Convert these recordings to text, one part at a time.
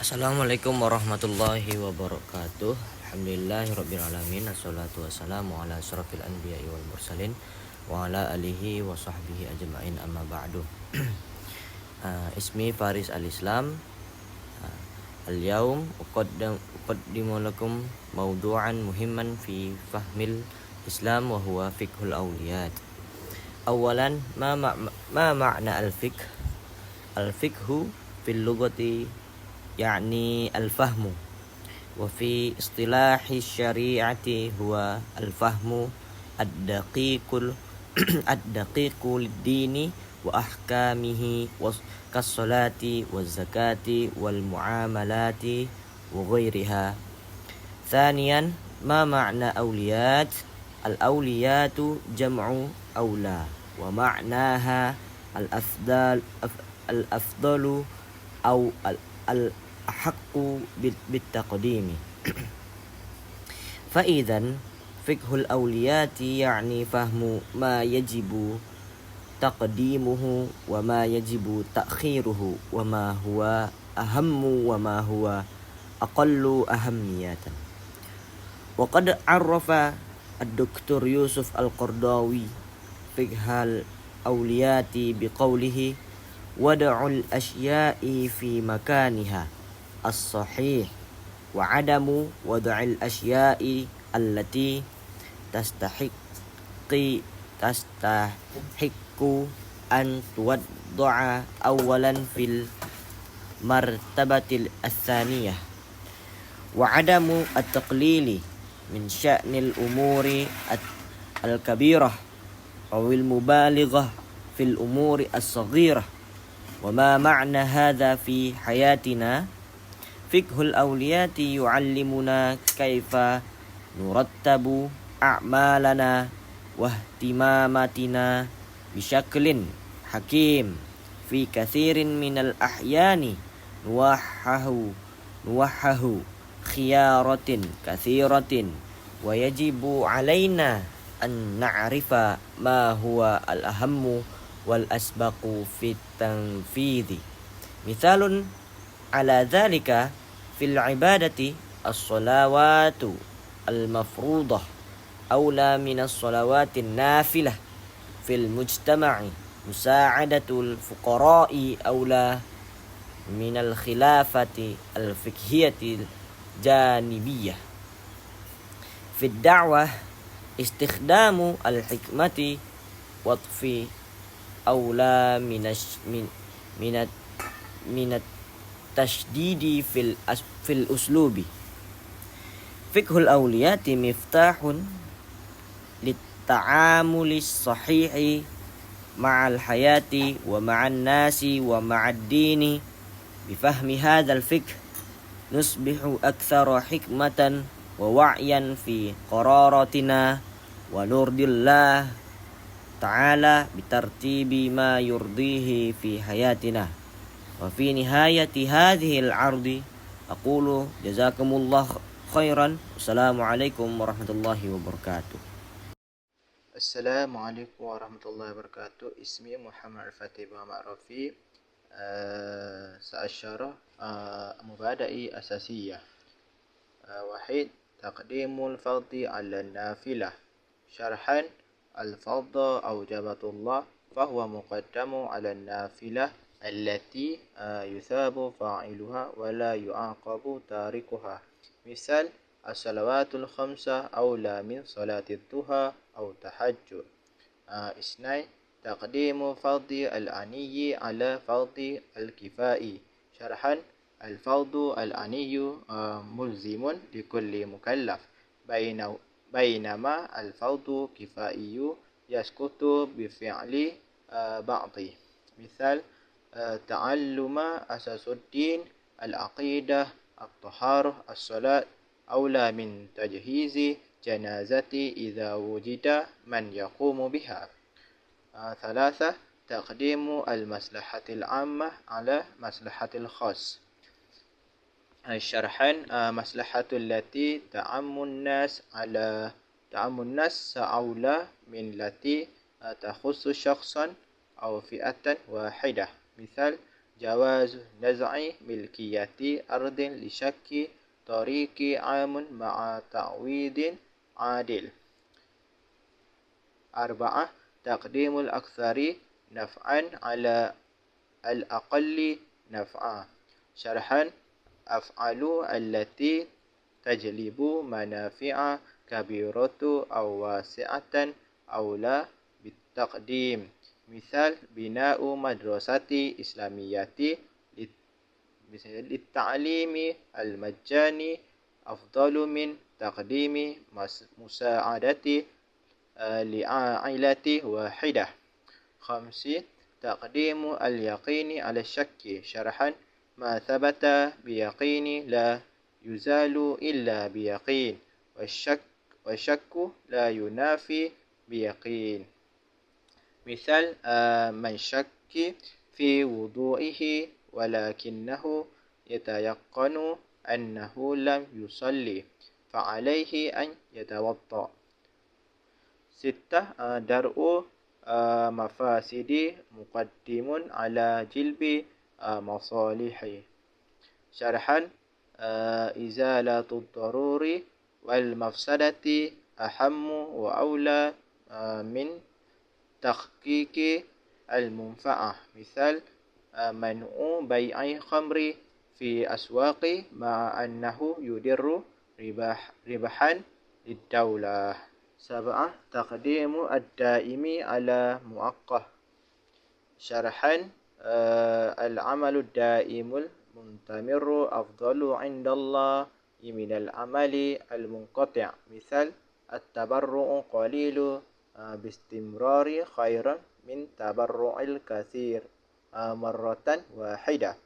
Assalamualaikum warahmatullahi wabarakatuh. Alhamdulillahirrabbilalamin Assalatu wassalamu ala asrafil anbiya wal mursalin Wa ala alihi wa sahbihi ajma'in amma ba'du. Uh, Ismi Faris al-Islam. Uh, Al-yawm uqaddimu lakum mawdu'an muhimman fi fahmil Islam wa huwa fiqhul awliyat. Awalan ma, ma, ma ma'na al-fiqh? Al-fiqhu fil lugati يعني الفهم. وفي اصطلاح الشريعة هو الفهم الدقيق الدقيق للدين وأحكامه كالصلاة والزكاة والمعاملات وغيرها. ثانيا ما معنى أوليات؟ الأوليات جمع أولى ومعناها الأفضل الأفضل أو الأحق بالتقديم. فإذا فقه الأوليات يعني فهم ما يجب تقديمه وما يجب تأخيره وما هو أهم وما هو أقل أهمية. وقد عرف الدكتور يوسف القرضاوي فقه الأوليات بقوله ودع الأشياء في مكانها الصحيح وعدم وضع الأشياء التي تستحق تستحق أن توضع أولا في المرتبة الثانية. وعدم التقليل من شأن الأمور الكبيرة أو المبالغة في الأمور الصغيرة. وما معنى هذا في حياتنا؟ فقه الأوليات يعلمنا كيف نرتب أعمالنا واهتماماتنا بشكل حكيم. في كثير من الأحيان نوحه نوحه خيارة كثيرة ويجب علينا أن نعرف ما هو الأهم والأسبق في التنفيذ. مثال على ذلك في العبادة الصلوات المفروضة أولى من الصلوات النافلة. في المجتمع مساعدة الفقراء أولى من الخلافة الفقهية الجانبية. في الدعوة استخدام الحكمة وطفي أولى من من من من التشديد في في الأسلوب. فقه الأوليات مفتاح للتعامل الصحيح مع الحياة ومع الناس ومع الدين. بفهم هذا الفقه نصبح أكثر حكمة ووعيا في قراراتنا. ونرضي الله تعالى بترتيب ما يرضيه في حياتنا. وفي نهاية هذه العرض أقول جزاكم الله خيرا. السلام عليكم ورحمة الله وبركاته. السلام عليكم ورحمة الله وبركاته. اسمي محمد الفتي معرفي أه سأشرح أه مبادئ أساسية. أه واحد تقديم الفرض على النافلة. شرحا الفرض أوجبة الله فهو مقدم على النافلة. التي آه، يثاب فاعلها ولا يعاقب تاركها. مثال الصلوات الخمسة أولى من صلاة الضحى أو تحجر آه، اثنين تقديم فرض العني على فرض الكفائي شرحا الفرض العني آه، ملزم لكل مكلف. بين بينما الفرض كفائي يسقط بفعل بعض مثال تعلم أساس الدين العقيدة الطهارة الصلاة أولى من تجهيز جنازة إذا وجد من يقوم بها. آه، ثلاثة تقديم المصلحة العامة على مصلحة الخاص. شرحا آه، مصلحة التي تعم الناس على تعم الناس أولى من التي آه، تخص شخصا أو فئة واحدة. مثال جواز نزع ملكية أرض لشك طريق عام مع تعويض عادل. أربعة تقديم الأكثر نفعا على الأقل نفعا. شرحا أفعل التي تجلب منافع كبيرة أو واسعة أولى بالتقديم. مثال بناء مدرسة إسلامية للتعليم المجاني أفضل من تقديم مساعدة لعائلة واحدة خمسة تقديم اليقين على الشك شرحا ما ثبت بيقين لا يزال إلا بيقين والشك والشك لا ينافي بيقين مثال آه، من شك في وضوئه ولكنه يتيقن أنه لم يصلي فعليه أن يتوضأ. ستة آه، درء آه، مفاسد مقدم على جلب مصالح شرحا إزالة الضرور والمفسدة أهم وأولى من تحقيق المنفعة. مثال منع بيع خمر في أسواق مع أنه يدر ربح ربحا للدولة. سبعة تقديم الدائم على مؤقت. شرحا العمل الدائم المنتمر أفضل عند الله من العمل المنقطع. مثال التبرع قليل باستمرار خيرا من تبرع الكثير. مرة واحدة.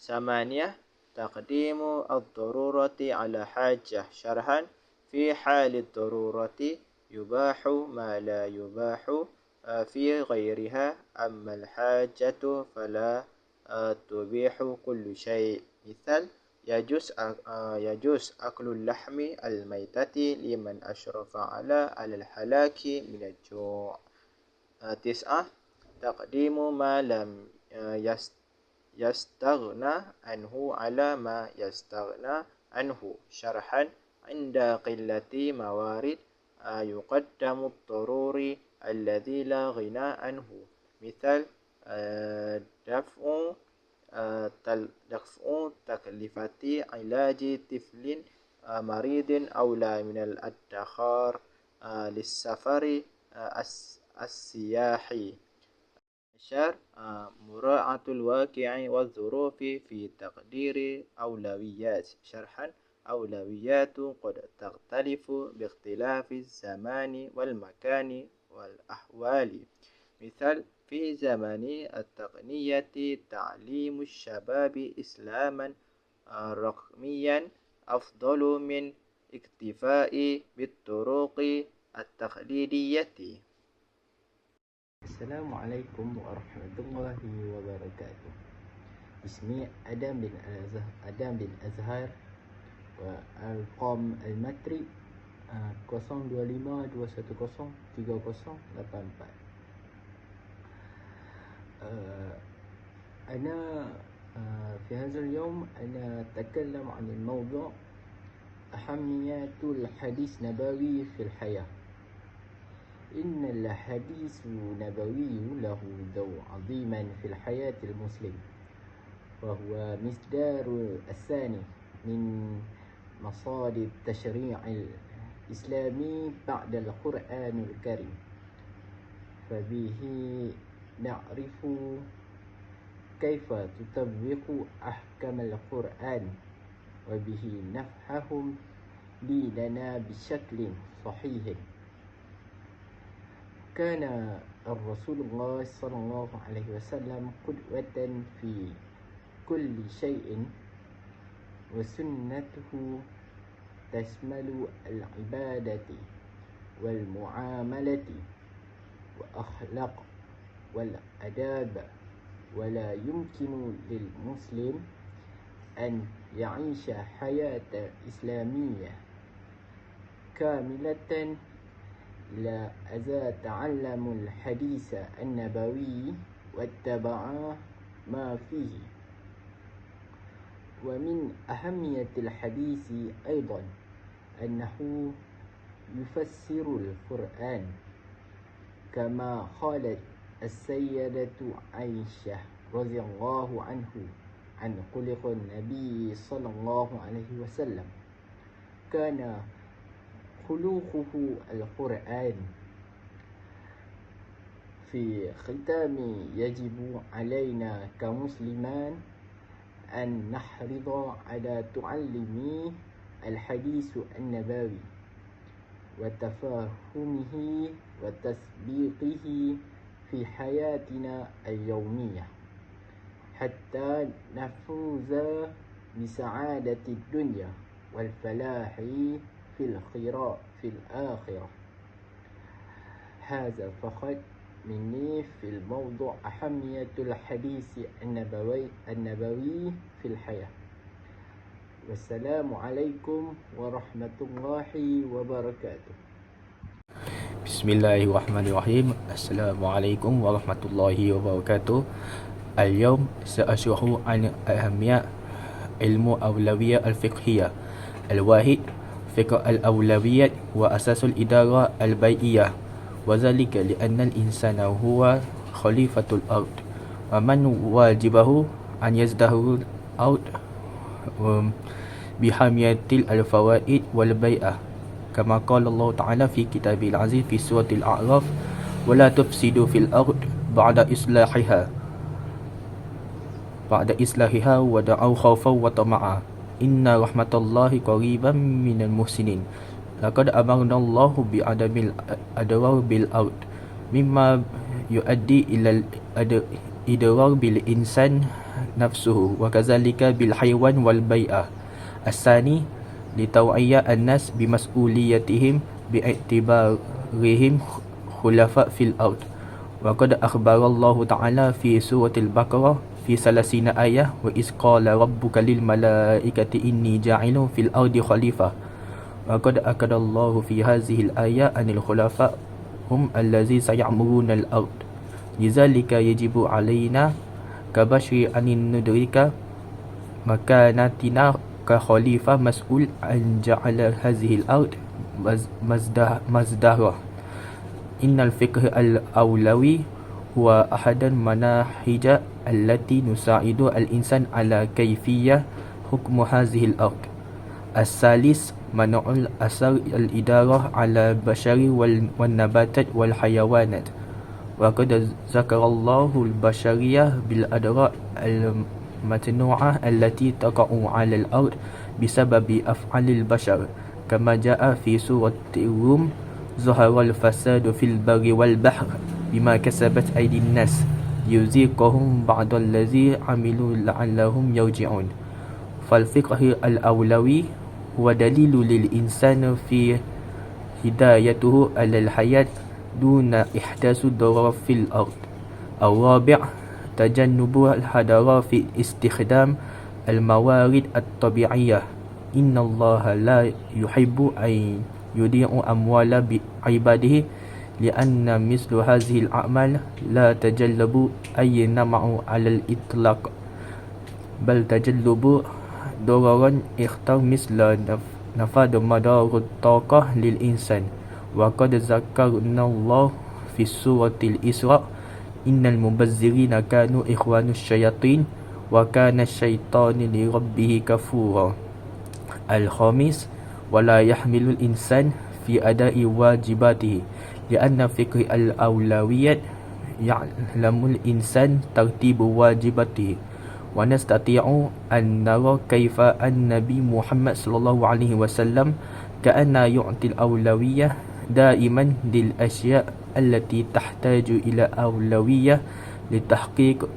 ثمانية تقديم الضرورة على حاجة. شرحا في حال الضرورة يباح ما لا يباح في غيرها. أما الحاجة فلا تبيح كل شيء. مثال يجوز يجوز أكل اللحم الميتة لمن أشرف على على الهلاك من الجوع. تسعة. تقديم ما لم يستغنى عنه على ما يستغنى عنه. شرحا. عند قلة موارد يقدم الضروري الذي لا غنى عنه. مثال دفع دفع تكلفة علاج طفل مريض أولى من الادخار للسفر السياحي. عشر مراعاة الواقع والظروف في تقدير أولويات. شرحا أولويات قد تختلف باختلاف الزمان والمكان والأحوال. مثال في زمن التقنية تعليم الشباب إسلاما رقميا أفضل من اكتفاء بالطرق التقليدية. السلام عليكم ورحمة الله وبركاته. اسمي أدم بن أدم بن أزهر والقام المتري 025 210 3084 أنا في هذا اليوم أنا أتكلم عن الموضوع أهمية الحديث النبوي في الحياة. إن الحديث النبوي له دور عظيما في الحياة المسلم وهو مصدر الثاني من مصادر التشريع الإسلامي بعد القرآن الكريم. فبه نعرف كيف تطبق أحكام القرآن وبه نفهم ديننا بشكل صحيح. كان الرسول الله صلى الله عليه وسلم قدوة في كل شيء وسنته تشمل العبادة والمعاملة وأخلاق والآداب ولا يمكن للمسلم أن يعيش حياة إسلامية كاملة. لا أزال تعلم الحديث النبوي واتبع ما فيه. ومن أهمية الحديث أيضا أنه يفسر القرآن كما قالت السيدة عائشة رضي الله عنه عن خلق النبي صلى الله عليه وسلم. كان خلوقه القرآن. في ختام يجب علينا كمسلمان أن نحرض على تعلم الحديث النبوي وتفهمه وتسبيقه في حياتنا اليومية حتى نفوز بسعادة الدنيا والفلاح في الخيراء في الآخرة. هذا فقط مني في الموضوع أهمية الحديث النبوي النبوي في الحياة. والسلام عليكم ورحمة الله وبركاته. بسم الله الرحمن الرحيم السلام عليكم ورحمة الله وبركاته اليوم سأشرح عن أهمية علم أولوية الفقهية الواحد فقه الأولويات وأساس الإدارة البيئية وذلك لأن الإنسان هو خليفة الأرض ومن واجبه أن يزدهر الأرض بحمية الفوائد والبيئة كما قال الله تعالى في كتابه العزيز في سورة الأعراف ولا تفسدوا في الأرض بعد إصلاحها. بعد إصلاحها ودعوا خوفا وطمعا. إن رحمة الله قريبا من المحسنين. لقد أمرنا الله بعدم الأضرار بالأرض مما يؤدي إلى الإضرار بالإنسان نفسه وكذلك بالحيوان والبيئة. الثاني لتوعية الناس بمسؤوليتهم باعتبارهم خلفاء في الأرض. وقد أخبر الله تعالى في سورة البقرة في ثلاثين آية وإذ قال ربك للملائكة إني جاعل في الأرض خليفة. وقد أكد الله في هذه الآية أن الخلفاء هم الذين سيعمرون الأرض. لذلك يجب علينا كبشر أن ندرك مكانتنا كخليفة مسؤول أن جعل هذه الأرض مزدهرة. إن الفقه الأولوي هو أحد المناهج التي نساعد الإنسان على كيفية حكم هذه الأرض. الثالث منع الأثر الإدارة على البشر والنباتات والحيوانات. وقد ذكر الله البشرية بالأدراء المتنوعة التي تقع على الأرض بسبب أفعال البشر كما جاء في سورة الروم ظهر الفساد في البر والبحر بما كسبت أيدي الناس يذيقهم بعض الذي عملوا لعلهم يرجعون فالفقه الأولوي هو دليل للإنسان في هدايته على الحياة دون إحداث ضرر في الأرض. الرابع تجنب الحضارة في استخدام الموارد الطبيعية. إن الله لا يحب أن يضيع أموال عباده لأن مثل هذه الأعمال لا تجلب أي نمع على الإطلاق بل تجلب ضررا. اختار مثل نفاد مدار الطاقة للإنسان. وقد ذكرنا الله في سورة الإسراء إن المبذرين كانوا إخوان الشياطين وكان الشيطان لربه كفورا. الخامس ولا يحمل الإنسان في أداء واجباته لأن فكر الأولويات يعلم الإنسان ترتيب واجباته. ونستطيع أن نرى كيف النبي محمد صلى الله عليه وسلم كأن يعطي الأولوية دائما للأشياء التي تحتاج إلى أولوية لتحقيق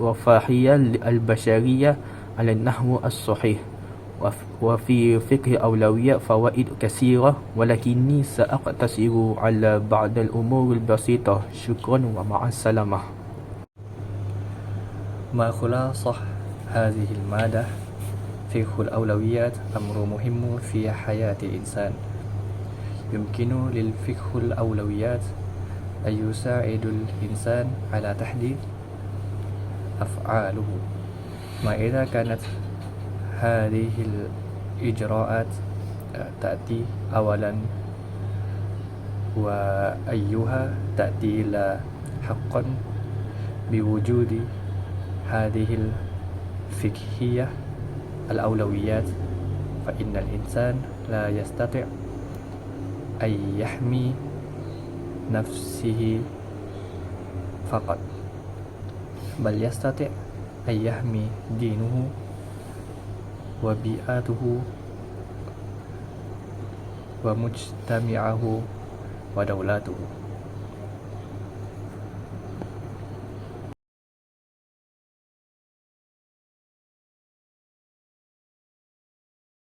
رفاهية البشرية على النحو الصحيح. وفي فقه أولوية فوائد كثيرة ولكني سأقتصر على بعض الأمور البسيطة. شكرا ومع السلامة. ما خلاصة هذه المادة فقه الأولويات أمر مهم في حياة الإنسان. يمكن للفقه الأولويات أن يساعد الإنسان على تحديد أفعاله. ما إذا كانت هذه الإجراءات تأتي أولا وأيها تأتي إلى حقا بوجود هذه الفقهية الأولويات فإن الإنسان لا يستطيع أن يحمي نفسه فقط. بل يستطيع أن يحمي دينه وبيئته ومجتمعه ودولته